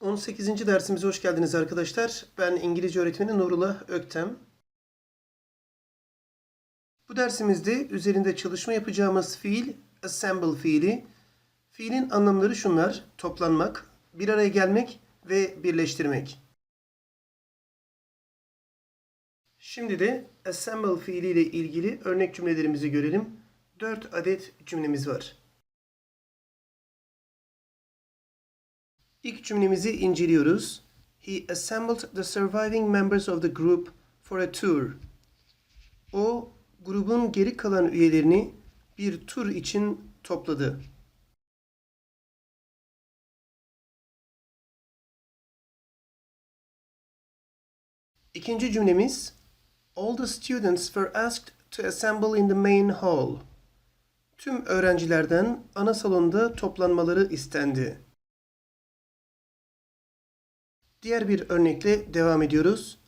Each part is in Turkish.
18. dersimize hoş geldiniz arkadaşlar. Ben İngilizce öğretmeni Nurullah Öktem. Bu dersimizde üzerinde çalışma yapacağımız fiil assemble fiili. Fiilin anlamları şunlar. Toplanmak, bir araya gelmek ve birleştirmek. Şimdi de assemble fiiliyle ilgili örnek cümlelerimizi görelim. 4 adet cümlemiz var. İlk cümlemizi inceliyoruz. He assembled the surviving members of the group for a tour. O grubun geri kalan üyelerini bir tur için topladı. İkinci cümlemiz All the students were asked to assemble in the main hall. Tüm öğrencilerden ana salonda toplanmaları istendi. Diğer bir örnekle devam ediyoruz.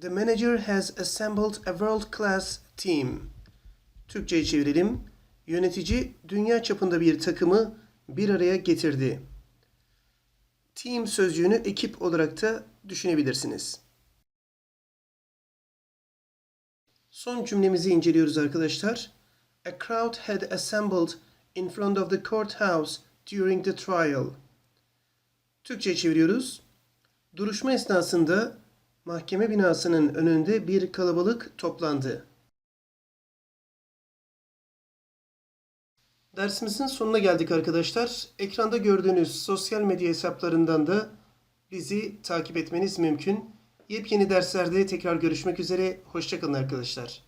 The manager has assembled a world class team. Türkçe'ye çevirelim. Yönetici dünya çapında bir takımı bir araya getirdi. Team sözcüğünü ekip olarak da düşünebilirsiniz. Son cümlemizi inceliyoruz arkadaşlar. A crowd had assembled in front of the courthouse during the trial. Türkçe'ye çeviriyoruz. Duruşma esnasında mahkeme binasının önünde bir kalabalık toplandı. Dersimizin sonuna geldik arkadaşlar. Ekranda gördüğünüz sosyal medya hesaplarından da bizi takip etmeniz mümkün. Yepyeni derslerde tekrar görüşmek üzere. Hoşçakalın arkadaşlar.